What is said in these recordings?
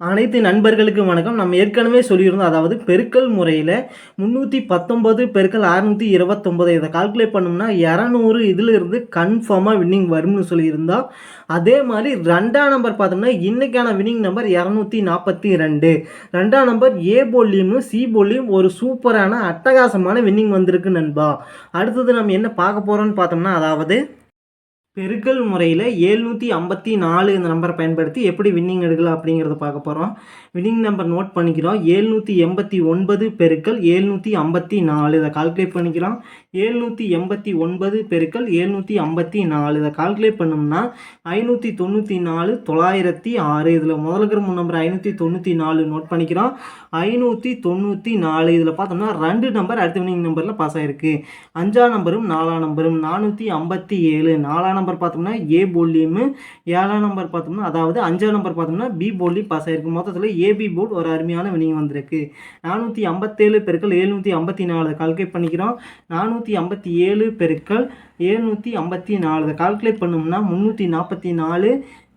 அனைத்து நண்பர்களுக்கும் வணக்கம். நம்ம ஏற்கனவே சொல்லியிருந்தோம் அதாவது பெருக்கல் முறையில் முந்நூற்றி பத்தொம்பது பெருக்கல் அறுநூற்றி இருபத்தொம்பது இதை கால்குலேட் பண்ணோம்னா இரநூறு இதிலிருந்து கன்ஃபார்மாக வின்னிங் வரும்னு சொல்லியிருந்தோம் அதே மாதிரி ரெண்டாம் நம்பர் பார்த்தோம்னா இன்றைக்கான வின்னிங் நம்பர் இரநூத்தி நாற்பத்தி ரெண்டு. ரெண்டாம் நம்பர் ஏ போல்லியும் சி போல்லியும் ஒரு சூப்பரான அட்டகாசமான வின்னிங் வந்திருக்கு நண்பா. அடுத்தது நம்ம என்ன பார்க்க போகிறோம்னு பார்த்தோம்னா அதாவது பெருக்கல் முறையில் ஏழ்நூற்றி ஐம்பத்தி நாலு இந்த நம்பரை பயன்படுத்தி எப்படி வின்னிங் எடுக்கலாம் அப்படிங்கிறத பார்க்க போகிறோம் வின்னிங் நம்பர் நோட் பண்ணிக்கிறோம். ஏழ்நூற்றி எண்பத்தி ஒன்பது பெருக்கல் ஏழ்நூற்றி ஐம்பத்தி நாலு இதை கால்குலேட் பண்ணிக்கிறோம். ஏழ்நூற்றி எண்பத்தி ஒன்பது பெருக்கல் ஏழ்நூற்றி ஐம்பத்தி நாலு இதை கால்குலேட் பண்ணோம்னா ஐநூற்றி தொண்ணூற்றி நாலு தொள்ளாயிரத்தி ஆறு இதில் முதல்ல இருக்கிற மூணு நம்பர் ஐநூற்றி தொண்ணூற்றி நாலு நோட் பண்ணிக்கிறோம். ஐநூற்றி தொண்ணூற்றி நாலு இதில் பார்த்தோம்னா ரெண்டு நம்பர் அடுத்த வின்னிங் நம்பரில் பாஸ் ஆகிருக்கு அஞ்சாம் நம்பரும் நாலாம் நம்பரும் நானூற்றி ஐம்பத்தி ஏழு. நாலாம் நம்பர் பார்த்தோம்னா ஏ போல்லியும் ஏழாம் நம்பர் பார்த்தோம்னா அதாவது அஞ்சாம் நம்பர் பார்த்தோம்னா பி போல்லையும் பாஸ் ஆகிருக்கு மொத்தத்தில் ஏபி போர்டு ஒரு அருமையான வினிங் வந்திருக்கு. நானூற்றி ஐம்பத்தேழு பெருக்கள் எழுநூற்றி ஐம்பத்தி நாலு கால்குலேட் பண்ணிக்கிறோம். நானூற்றி ஐம்பத்தி ஏழு பெருக்கள் எழுநூற்றி ஐம்பத்தி நாலு கால்குலேட் பண்ணோம்னா முந்நூற்றி நாற்பத்தி நாலு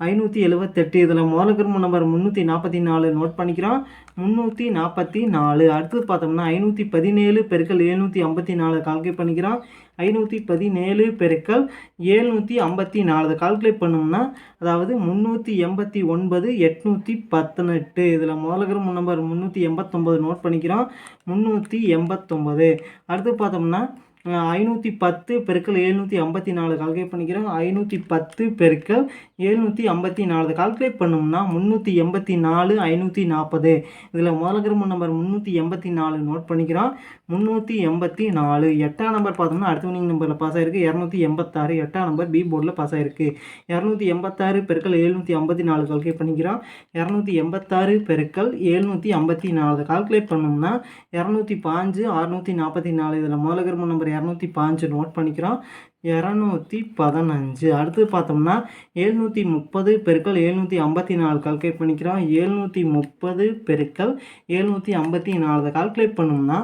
ஐநூற்றி எழுபத்தெட்டு இதில் முதலுக்கு நம்பர் முந்நூற்றி நாற்பத்தி நாலு நோட் பண்ணிக்கிறோம். முந்நூற்றி நாற்பத்தி நாலு. அடுத்தது பார்த்தோம்னா ஐநூற்றி பதினேழு பெருக்கள் எழுநூற்றி ஐம்பத்தி நாலு கால்குலேட் பண்ணிக்கிறோம். ஐநூற்றி பதினேழு பெருக்கல் ஏழ்நூற்றி ஐம்பத்தி நாலு. கால்குலேட் பண்ணோம்னா அதாவது முந்நூற்றி எண்பத்தி ஒன்பது எட்நூற்றி பத்தெட்டு. இதில் முதலகிரம் நம்பர் முந்நூற்றி எண்பத்தொம்பது நோட் பண்ணிக்கிறோம். முந்நூற்றி எண்பத்தொம்பது அடுத்து பார்த்தோம்னா ஐநூற்றி பத்து பெருக்கள் எழுநூற்றி ஐம்பத்தி நாலு கால்குலேட் பண்ணிக்கிறோம். ஐநூற்றி பத்து பெருக்கல் எழுநூற்றி ஐம்பத்தி நாலு கால்குலேட் பண்ணோம்னா முந்நூற்றி எண்பத்தி நாலு ஐநூற்றி நாற்பது இதில் முதல்கிரம நம்பர் முந்நூற்றி எண்பத்தி நாலு நோட் பண்ணிக்கிறோம். முந்நூற்றி எண்பத்தி நாலு. எட்டாம் நம்பர் பார்த்தோம்னா அடுத்த வினிங் நம்பரில் பாஸ் ஆயிருக்கு. இரநூத்தி எண்பத்தாறு. எட்டாம் நம்பர் பி போர்டில் பாஸ் ஆயிருக்கு. இரநூத்தி எண்பத்தாறு பெருக்கள் எழுநூற்றி ஐம்பத்தி நாலு கால்குலேட் பண்ணிக்கிறோம். இரநூத்தி எண்பத்தாறு பெருக்கல் எழுநூற்றி ஐம்பத்தி நாலு கால்குலேட் பண்ணோம்னா இரநூத்தி பாஞ்சு அறுநூற்றி நாற்பத்தி நாலு. இதில் முதல்கிரம நம்பர் இரநூத்தி பாஞ்சு நோட் பண்ணிக்கிறோம். இரநூத்தி பதினஞ்சு. அடுத்து பார்த்தோம்னா எழுநூற்றி முப்பது பெருக்கள் எழுநூற்றி ஐம்பத்தி நாலு கால்குலேட் பண்ணிக்கிறோம். எழுநூற்றி முப்பது பெருக்கல் எழுநூற்றி ஐம்பத்தி நாலு கால்குலேட் பண்ணோம்னா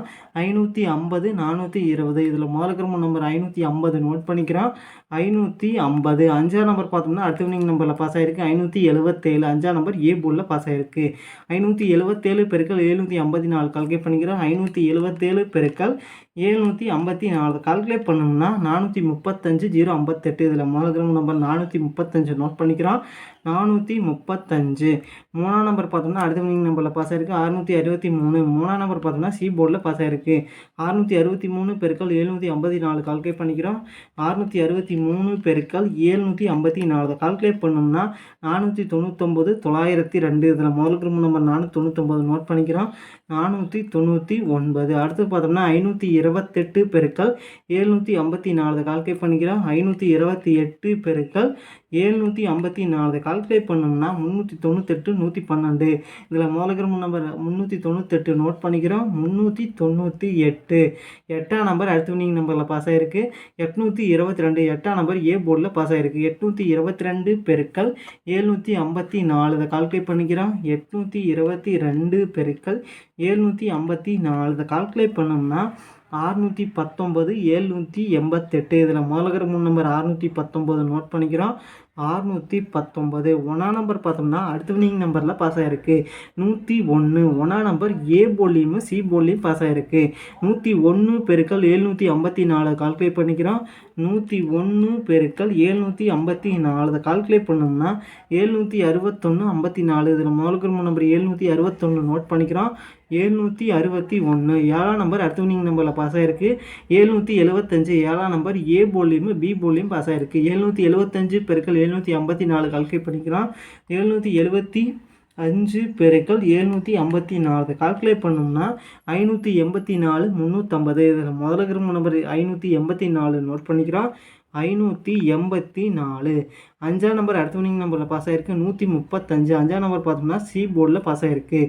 ஐநூற்றி ஐம்பது நானூற்றி இருபது. இதில் முதல்கிரம நம்பர் ஐநூற்றி ஐம்பது நோட் பண்ணிக்கிறோம். ஐநூற்றி ஐம்பது. அஞ்சாம் நம்பர் பார்த்தோம்னா அடுத்த வினிங் நம்பரில் பாஸ் ஆகிருக்கு ஐநூற்றி எழுபத்தேழு அஞ்சாம் நம்பர் ஏ போலில் பாஸ் ஆகிருக்கு ஐநூற்றி எழுபத்தேழு பெருக்கள் எழுநூற்றி ஐம்பத்தி நாலு கால்குலேட் பண்ணிக்கிறோம். ஐநூற்றி எழுபத்தேழு பெருக்கல் எழுநூற்றி ஐம்பத்தி நாலு கால்குலேட் பண்ணோம்னா நானூற்றி முப்பது முப்பத்தஞ்சு ஜீரோ ஐம்பத்தெட்டு இதில் மோனோகிராம் நம்பர் நானூற்றி முப்பத்தஞ்சு நோட் பண்ணிக்கிறோம். நானூற்றி முப்பத்தஞ்சு. மூணாம் நம்பர் பார்த்தோம்னா அடுத்த வினிங் நம்பரில் பாஸ் ஆயிருக்கு. அறுநூற்றி அறுபத்தி மூணு. மூணாம் நம்பர் பார்த்தோம்னா சி போர்டில் பாஸ் ஆயிருக்கு. அறுநூற்றி அறுபத்தி மூணு பெருக்கள் எழுநூற்றி ஐம்பத்தி நாலு கால்குலேட் பண்ணிக்கிறோம். அறுநூற்றி அறுபத்தி மூணு பெருக்கள் ஏழ்நூற்றி ஐம்பத்தி நாலு. கால்குலேட் பண்ணோம்னா நானூற்றி தொண்ணூத்தொம்பது தொள்ளாயிரத்தி ரெண்டு. இதில் முதல் குரூப் நம்பர் நானூற்றி தொண்ணூத்தொம்பது நோட் பண்ணிக்கிறோம். நானூற்றி தொண்ணூற்றி ஒன்பது. அடுத்து பார்த்தோம்னா ஐநூற்றி இருபத்தெட்டு பெருக்கல் ஏழ்நூற்றி ஐம்பத்தி நாலு. கால்குலேட் பண்ணிக்கிறோம். ஐநூற்றி இருபத்தி எட்டு பெருக்கல் ஏழ்நூற்றி ஐம்பத்தி நாலு கால்குலேட் பண்ணோம்னா முந்நூற்றி தொண்ணூத்தெட்டு நூற்றி பன்னெண்டு. இதில் முதல்கிற நம்பர் முந்நூற்றி தொண்ணூத்தெட்டு நோட் பண்ணிக்கிறோம். முந்நூற்றி தொண்ணூற்றி எட்டு எட்டாம் நம்பர் அடுத்த வினிங் நம்பரில் பாஸ் ஆகிருக்கு எட்நூற்றி இருபத்தி ரெண்டு. எட்டாம் நம்பர் ஏ போர்டில் பாஸ் ஆகிருக்கு எட்நூற்றி இருபத்தி ரெண்டு பெருக்கல் ஏழ்நூற்றி ஐம்பத்தி நாலு இதை கால்குலேட் பண்ணிக்கிறோம். எட்நூற்றி இருபத்தி ரெண்டு பெருக்கள் ஏழ்நூற்றி ஐம்பத்தி நாலு இதை கால்குலேட் பண்ணோம்னா அறுநூற்றி பத்தொம்பது ஏழ்நூற்றி எண்பத்தெட்டு. இதில் மோலகர் மூணு நம்பர் அறுநூற்றி பத்தொம்பது நோட் பண்ணிக்கிறோம். அறுநூற்றி பத்தொம்பது ஒன்றா நம்பர் பார்த்தோம்னா அடுத்த வினிங் நம்பரில் பாஸ் ஆகிருக்கு நூற்றி ஒன்று ஒன்றா நம்பர் ஏ போலியும் சி போலியும் பாஸ் ஆகிருக்கு நூற்றி ஒன்று பெருக்கல் ஏழ்நூற்றி ஐம்பத்தி நாலு. கால்குலேட் பண்ணிக்கிறோம். நூற்றி ஒன்று பெருக்கள் ஏழ்நூற்றி ஐம்பத்தி நாலு. அதை கால்குலேட் பண்ணோம்னா ஏழ்நூற்றி அறுபத்தொன்று ஐம்பத்தி நாலு. இதில் முதல்கிற நம்பர் ஏழ்நூற்றி அறுபத்தொன்று நோட் பண்ணிக்கிறோம். எழுநூற்றி அறுபத்தி ஒன்று ஏழாம் நம்பர் அடுத்த வினிங் நம்பரில் பாஸ் ஆகிருக்கு எழுநூற்றி எழுபத்தஞ்சு ஏழாம் நம்பர் ஏ போலியும் பி போலியும் பாஸ் ஆகிருக்கு எழுநூற்றி எழுபத்தஞ்சு பெருக்கள் எழுநூற்றி ஐம்பத்தி நாலு கால்குலேட் பண்ணிக்கலாம் எழுநூற்றி எழுபத்தி அஞ்சு பெருக்கள் எழுநூற்றி ஐம்பத்தி நாலு. கால்குலேட் பண்ணோம்னா ஐநூற்றி எண்பத்தி நாலு முந்நூற்றம்பது இதில் முதல்ல கிரும நம்பர் ஐநூற்றி எண்பத்தி நாலு நோட் பண்ணிக்கிறோம். ஐநூற்றி எண்பத்தி நாலு. அஞ்சாம் நம்பர் அடுத்த வினிங் நம்பரில் பாஸ் ஆகிருக்கு நூற்றி முப்பத்தஞ்சு. அஞ்சாம் நம்பர் பார்த்தோம்னா சி போர்டில் பாஸ் ஆகிருக்கு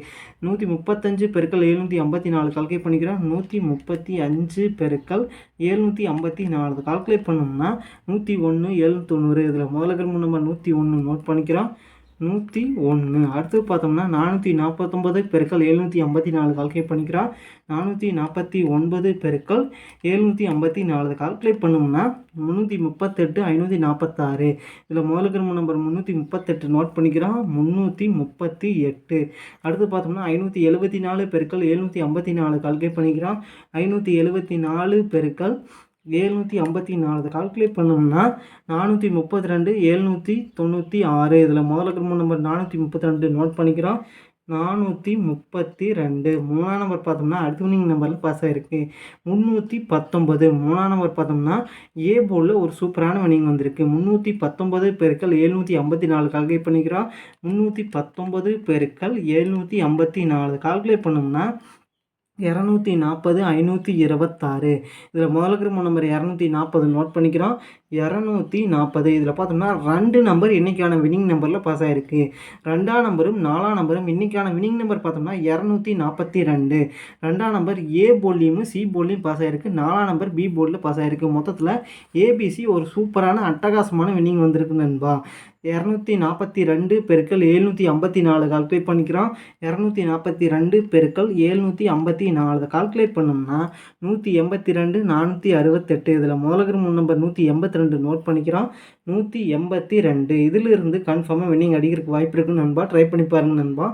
நூற்றி முப்பத்தஞ்சு பெருக்கள் எழுநூற்றி ஐம்பத்தி நாலு. கால்குலேட் பண்ணிக்கிறோம். நூற்றி முப்பத்தி அஞ்சு பெருக்கள் எழுநூற்றி ஐம்பத்தி நாலு. கால்குலேட் பண்ணோம்னா நூற்றி ஒன்று எழுநூற்றி தொண்ணூறு. இதில் முதல்ல கிரம நம்பர் நூற்றி ஒன்று நோட் பண்ணிக்கிறோம். நூற்றி ஒன்று அடுத்து பார்த்தோம்னா நானூற்றி நாற்பத்தொம்பது பெருக்கள் எழுநூற்றி ஐம்பத்தி நாலு கால்குலேட் பண்ணிக்கிறோம் நானூற்றி நாற்பத்தி ஒன்பது பெருக்கள் எழுநூற்றி ஐம்பத்தி நாலு கால்குலேட் பண்ணோம்னா முந்நூற்றி முப்பத்தெட்டு ஐநூற்றி நாற்பத்தாறு இதில் முதல் கிரம நம்பர் முந்நூற்றி முப்பத்தெட்டு நோட் பண்ணிக்கிறோம் முந்நூற்றி முப்பத்தி எட்டு. அடுத்து பார்த்தோம்னா ஐநூற்றி எழுபத்தி நாலு பெருக்கள் எழுநூற்றி ஐம்பத்தி நாலு கால்குலேட் பண்ணிக்கிறோம் ஐநூற்றி எழுபத்தி நாலு பெருக்கள் ஏழ்நூற்றி ஐம்பத்தி நாலு. கால்குலேட் பண்ணோம்னா நானூற்றி முப்பத்தி ரெண்டு ஏழ்நூற்றி தொண்ணூற்றி ஆறு. இதில் முதல்ல குடும்ப நம்பர் நானூற்றி முப்பத்தி ரெண்டு நோட் பண்ணிக்கிறோம். நானூற்றி முப்பத்தி ரெண்டு. மூணாம் நம்பர் பார்த்தோம்னா அடுத்த வினிங் நம்பரில் பாஸ் ஆகிருக்கு முந்நூற்றி பத்தொம்பது மூணாம் நம்பர் பார்த்தோம்னா ஏ போலில் ஒரு சூப்பரான வினிங் வந்திருக்கு. முந்நூற்றி பத்தொம்பது பெருக்கள் எழுநூற்றி ஐம்பத்தி நாலு கால்குலேட் பண்ணிக்கிறோம். முந்நூற்றி பத்தொம்பது பெருக்கள் எழுநூற்றி ஐம்பத்தி நாலு. கால்குலேட் பண்ணோம்னா இரநூத்தி நாற்பது ஐநூற்றி இருபத்தாறு. இதில் முதல் கிரம நம்பர் இரநூத்தி நாற்பது நோட் பண்ணிக்கிறோம். இரநூத்தி நாற்பது. இதில் பார்த்தோம்னா ரெண்டு நம்பர் இன்றைக்கான வினிங் நம்பரில் பாஸ் ஆகிருக்கு ரெண்டாம் நம்பரும் நாலாம் நம்பரும் இன்றைக்கான வினிங் நம்பர் பார்த்தோம்னா இரநூத்தி நாற்பத்தி ரெண்டு. ரெண்டாம் நம்பர் ஏ போர்ட்லேயும் சி போர்ட்லேயும் பாஸ் ஆகிருக்கு நாலாம் நம்பர் பி போர்டில் பாஸ் ஆகிருக்கு மொத்தத்தில் ஏபிசி ஒரு சூப்பரான அட்டகாசமான வினிங் வந்திருக்கு நண்பா. இரநூத்தி நாற்பத்தி ரெண்டு பெருக்கள் எழுநூற்றி ஐம்பத்தி நாலு கால்குலேட் பண்ணிக்கிறோம். இரநூத்தி நாற்பத்தி ரெண்டு பெருக்கள் எழுநூற்றி ஐம்பத்தி நாலு. கால்குலேட் பண்ணோம்னா நூற்றி எண்பத்தி ரெண்டு நானூற்றி அறுபத்தெட்டு. இதில் முதலகர் முன் நம்பர் நூற்றி எண்பத்தி ரெண்டு நோட் பண்ணிக்கிறோம். நூற்றி எண்பத்தி ரெண்டு. இதிலிருந்து கன்ஃபார்மாக வின்னிங் அடிக்கிறதுக்கு வாய்ப்பு இருக்குன்னு நண்பா. ட்ரை பண்ணி பாருங்க நண்பா.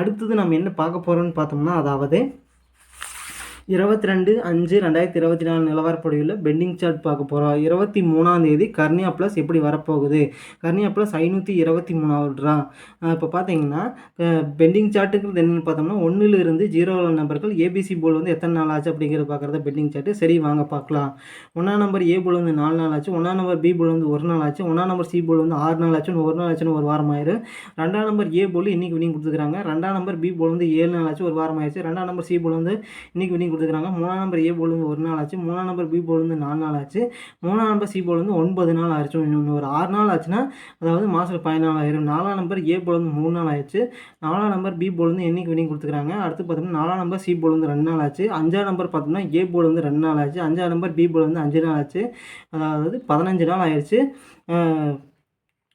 அடுத்தது நம்ம என்ன பார்க்க போகிறோம்னு பார்த்தோம்னா அதாவது இருபத்தி ரெண்டு அஞ்சு ரெண்டாயிரத்தி இருபத்தி நாலு நிலவரப்படியில் பெண்டிங் சார்ட் பார்க்க போகிறோம் இருபத்தி மூணாம் தேதி கர்னியா ப்ளஸ் எப்படி வரப்போகுது? கர்னியா ப்ளஸ் ஐநூற்றி இருபத்தி மூணாவது ட்ரா இப்போ பார்த்தீங்கன்னா பெண்டிங் சார்ட்டுங்கிறது என்னென்னு பார்த்தோம்னா ஒன்றிலிருந்து ஜீரோ நம்பர்கள் ஏபிசி போல் வந்து எத்தனை நாள் ஆச்சு அப்படிங்கிறத பார்க்குறத பெண்டிங் சார்ட்டு. சரி வாங்க பார்க்கலாம் ஒன்றாம் நம்பர் ஏ போல் வந்து நாலு நாள் ஆச்சு. ஒன்றாம் நம்பர் பி போல் வந்து ஒரு நாள் ஆச்சு. ஒன்றாம் நம்பர் சி போல் வந்து ஆறு நாள் ஆச்சுன்னு ஒரு நாள் ஆச்சுன்னு ஒரு வாரம் ஆயிரு. ரெண்டாம் நம்பர் ஏ போல் இன்றைக்கி வினிங் கொடுத்துருக்காங்க. ரெண்டாம் நம்பர் பி போல் வந்து ஏழு நாள் ஆச்சு. ஒரு வாரம் ஆயிடுச்சு. ரெண்டாம் நம்பர் சி போல் வந்து இன்றைக்கி வினிங் கொடுத்துருக்காங்க. மூணாம் நம்பர் ஏ போல் வந்து ஒரு நாள் ஆச்சு. மூணாம் நம்பர் பி போல் நாலு நாள் ஆச்சு. மூணாம் நம்பர் சி போல் ஒன்பது நாள் ஆயிடுச்சு இன்னொன்று ஒரு ஆறு நாள் ஆச்சுன்னா அதாவது மாதத்தில் பதினாலு ஆயிரும். நாலாம் நம்பர் ஏ போலேருந்து மூணு நாள் ஆயிடுச்சு. நாலாம் நம்பர் பி போல் என்னைக்கு வினிங் கொடுத்துருக்காங்க? அடுத்து பார்த்தோம்னா நாலாம் நம்பர் சி போல் வந்து ரெண்டு நாள் ஆச்சு. அஞ்சாம் நம்பர் பார்த்தோம்னா ஏ போல் வந்து ரெண்டு நாள் ஆச்சு. அஞ்சாம் நம்பர் பி போல் வந்து அஞ்சு நாள் ஆச்சு. அதாவது பதினஞ்சு நாள் ஆயிடுச்சு.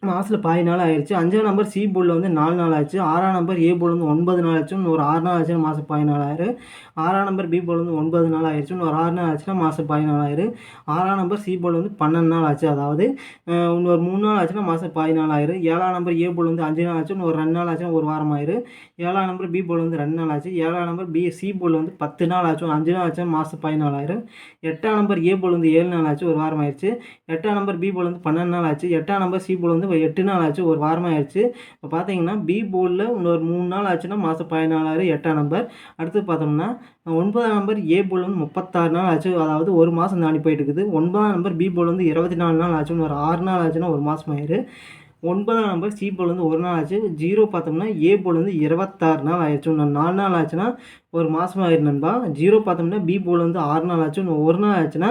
மாதத்தில் பாதி நாள் ஆயிடுச்சு அஞ்சாம் நம்பர் சி போர்டில் வந்து நாலு நாள் ஆச்சு ஆறாம் நம்பர் ஏ போர்டில் வந்து ஒன்பது நாள் ஆச்சு ஒரு ஆறு நாள் ஆச்சுன்னா மாதம் பாதி நாள் ஆயிரு ஆறாம் நம்பர் பி போர்டில் வந்து ஒன்பது நாள் ஆயிடுச்சுன்னு ஒரு ஆறு நாள் ஆச்சுன்னா மாதம் பாதி நாள் ஆயிரு ஆறாம் நம்பர் சி போர்டில் வந்து பன்னெண்டு நாள் ஆச்சு அதாவது இன்னொரு மூணு நாள் ஆச்சுன்னா மாதம் பாதி நாள் ஆயிரு ஏழாம் நம்பர் ஏ போர்டில் வந்து அஞ்சு நாள் ஆச்சு ஒரு ரெண்டு நாள் ஆச்சுன்னா ஒரு வாரம் ஆயிரு ஏழாம் நம்பர் பி போர்டில் வந்து ரெண்டு நாள் ஆச்சு ஏழாம் நம்பர் பி சி போர்டில் வந்து பத்து நாள் ஆச்சு அஞ்சு நாள் ஆச்சுன்னா மாதம் பாதி நாள் ஆயிரு எட்டாம் நம்பர் ஏ போர்டில் வந்து ஏழு நாள் ஆச்சு ஒரு வாரம் ஆயிடுச்சு எட்டாம் நம்பர் பி போர்டில் வந்து பன்னெண்டு நாள் ஆச்சு எட்டாம் நம்பர் சி போர்டில் வந்து எட்டு நாள் ஆச்சு ஒரு வாரமாக ஆயிடுச்சு. இப்போ பார்த்தீங்கன்னா பி போர்டில் இன்னொரு மூணு நாள் ஆச்சுன்னா மாதம் பதினாலாயிரம் எட்டாம் நம்பர் அடுத்து பார்த்தோம்னா ஒன்பதாம் நம்பர் ஏ போல் வந்து முப்பத்தாறு நாள் ஆச்சு. அதாவது ஒரு மாதம் தாண்டி போயிட்டு இருக்குது. ஒன்பதாம் நம்பர் பி போல் வந்து இருபத்தி நாலு நாள் ஆச்சுன்னு ஒரு ஆறு நாள் ஆச்சுன்னா ஒரு மாதம் ஆயிரு ஒன்பதாம் நம்பர் சி போல் வந்து ஒரு நாள் ஆச்சு. ஜீரோ பார்த்தோம்னா ஏ போல் வந்து இருபத்தாறு நாள் ஆயிடுச்சு. இன்னும் நாலு நாள் ஆச்சுன்னா ஒரு மாதம் ஆயிரு நண்பா. ஜீரோ பார்த்தோம்னா பி போல் வந்து ஆறு நாள் ஆச்சு. இன்னும் ஒரு நாள் ஆச்சுன்னா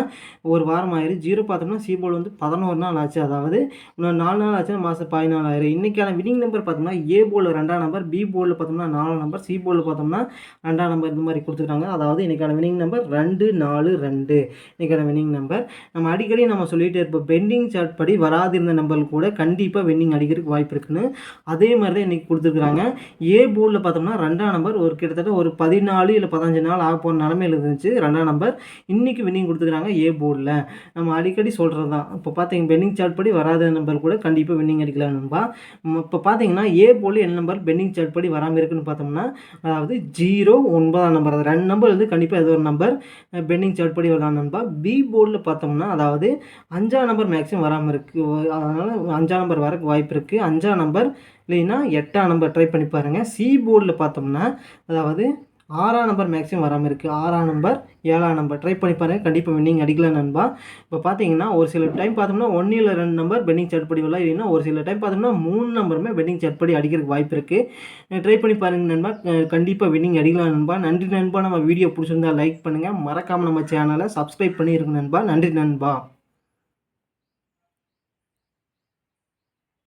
ஒரு வாரம் ஆயிரு. ஜீரோ பார்த்தோம்னா சி போல் வந்து பதினோரு நாள் ஆச்சு. அதாவது இன்னும் நாலு நாள் ஆச்சுன்னா மாதம் பதினாலு ஆயிரம் இன்றைக்கான வினிங் நம்பர் பார்த்தோம்னா ஏ போல் ரெண்டாம் நம்பர் பி போலில் பார்த்தோம்னா நாலாம் நம்பர் சி போலில் பார்த்தோம்னா ரெண்டாம் நம்பர் இந்த மாதிரி கொடுத்துருக்காங்க. அதாவது இன்றைக்கான வினிங் நம்பர் ரெண்டு நாலு ரெண்டு. இன்றைக்கான வினிங் நம்பர் நம்ம அடிக்கடி நம்ம சொல்லிகிட்டே இருப்போம் பெண்டிங் சார்ட் படி வராதிருந்த நம்பர் கூட கண்டிப்பாக வின்னிங் அடிக்கிறதுக்கு வாய்ப்பு இருக்குன்னு அதே மாதிரி தான் இன்றைக்கி கொடுத்துருக்குறாங்க ஏ போர்டில் பார்த்தோம்னா ரெண்டாம் நம்பர் ஒரு கிட்டத்தட்ட ஒரு பதினாலு இல்லை பதினஞ்சு நாள் ஆக போகிற நிலமையில் இருந்துச்சு ரெண்டாம் நம்பர் இன்றைக்கி வின்னிங் கொடுத்துருக்காங்க ஏ போர்டில் நம்ம அடிக்கடி சொல்கிறது தான் இப்போ பார்த்தீங்க பெண்டிங் சார்ட் படி வராத நம்பர் கூட கண்டிப்பாக வின்னிங் அடிக்கலாம் இப்போ பார்த்தீங்கன்னா ஏ போர்டில் என்ன நம்பர் பெண்டிங் சார்ட் படி வராமல் இருக்குன்னு பார்த்தோம்னா அதாவது ஜீரோ ஒன்பதாம் நம்பர் அது ரெண்டு நம்பர் வந்து கண்டிப்பாக ஏதோ ஒரு நம்பர் பெண்டிங் சார்ட் படி வரலாம் நண்பா. பி போர்டில் பார்த்தோம்னா அதாவது அஞ்சாம் நம்பர் மேக்ஸிமம் வராமல் இருக்குது அதனால் அஞ்சாம் நம்பர் வர வரக்கு வாய்ப்பு இருக்குது அஞ்சாம் நம்பர் இல்லைன்னா எட்டாம் நம்பர் ட்ரை பண்ணி பாருங்கள் சி போர்டில் பார்த்தோம்னா அதாவது ஆறாம் நம்பர் மேக்ஸிமம் வராமல் இருக்குது ஆறாம் நம்பர் ஏழாம் நம்பர் ட்ரை பண்ணி பாருங்கள் கண்டிப்பாக வின்னிங் அடிக்கலாம் நண்பா. இப்போ பார்த்தீங்கன்னா ஒரு சில டைம் பார்த்தோம்னா ஒன்றில் ரெண்டு நம்பர் பெண்டிங் சட்படி வரலாம் இல்லைன்னா ஒரு சில டைம் பார்த்தோம்னா மூணு நம்பருமே பெண்டிங் சட்படி அடிக்கிறதுக்கு வாய்ப்பு இருக்குது ட்ரை பண்ணி பாருங்கள் நண்பா. கண்டிப்பாக வின்னிங் அடிக்கலாம் நண்பா. நன்றி நண்பா. நம்ம வீடியோ பிடிச்சிருந்தா லைக் பண்ணுங்கள் மறக்காமல் நம்ம சேனலை சப்ஸ்கிரைப் பண்ணியிருக்கோம் நண்பா. நன்றி நண்பா.